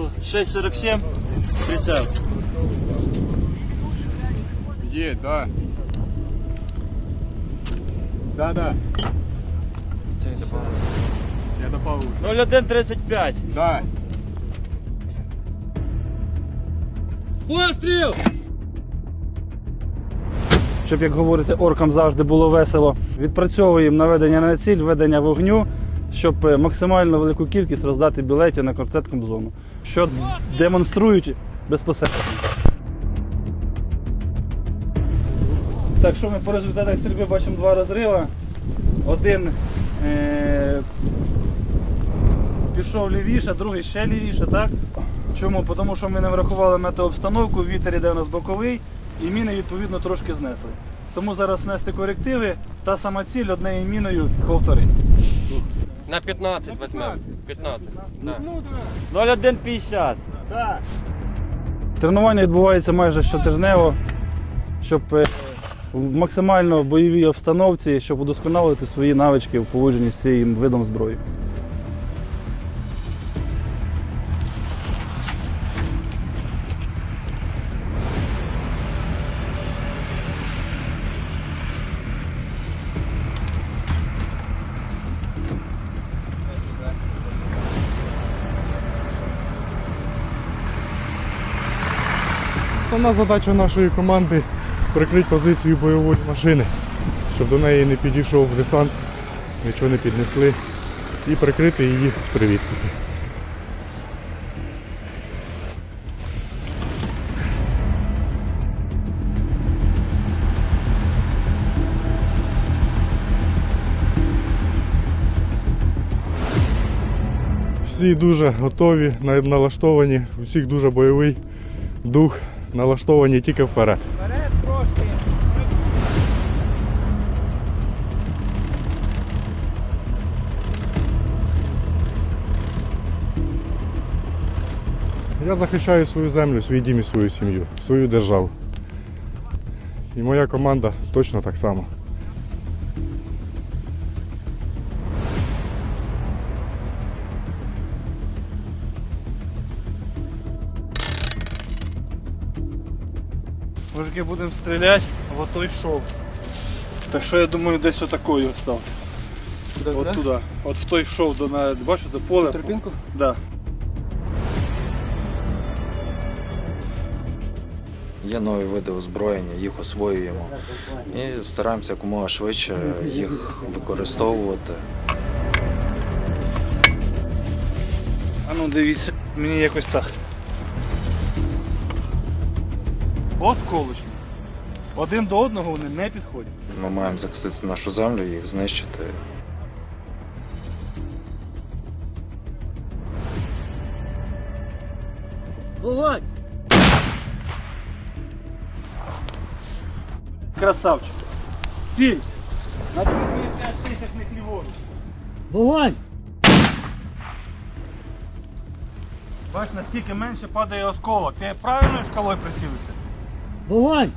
6,47. Прицел. Є, да. Да, да. Це не добавив. Я добавив. 0135. Да. Постріл! Щоб, як говориться, оркам завжди було весело. Відпрацьовуємо наведення на ціль, ведення вогню, щоб е, максимально велику кількість роздати білетів на концертну зону, що демонструють безпосередньо. Так що ми по результатах стрільби бачимо два розриви. Один е- пішов лівіше, другий ще лівіше, так? Чому? Тому що ми не врахували метеообстановку, вітер іде у нас боковий, і міни відповідно трошки знесли. Тому зараз внести корективи, та сама ціль однією міною повторить. На 15 візьмемо. 15. Да. 0150. Да. Тренування відбувається майже щотижнево, щоб е, в максимально бойовій обстановці, щоб удосконалити свої навички в поводженні з цим видом зброї. Основна задача нашої команди прикрити позицію бойової машини, щоб до неї не підійшов десант, нічого не піднесли, і прикрити її при відступі. Всі дуже готові, налаштовані, у всіх дуже бойовий дух, налаштовані тільки вперед. Вперед трошки. Я захищаю свою землю, свій дім і свою сім'ю, свою державу. І моя команда точно так само. Мужики будемо стріляти в той шов. Так що я думаю, десь отакою став. От туди. От в той шов до на бачите поле. Терпінку? Да. Є нові види озброєння, їх освоюємо і стараємося якомога швидше їх використовувати. А ну дивіться, мені якось так. От колочки. Один до одного вони не підходять. Ми маємо захистити нашу землю, їх знищити. Вогонь! Красавчик. Ціль. На 5 тисячних ліворуч. Вогонь! Бач, наскільки менше падає осколок. Ти правильною шкалою прицілився? Вогонь!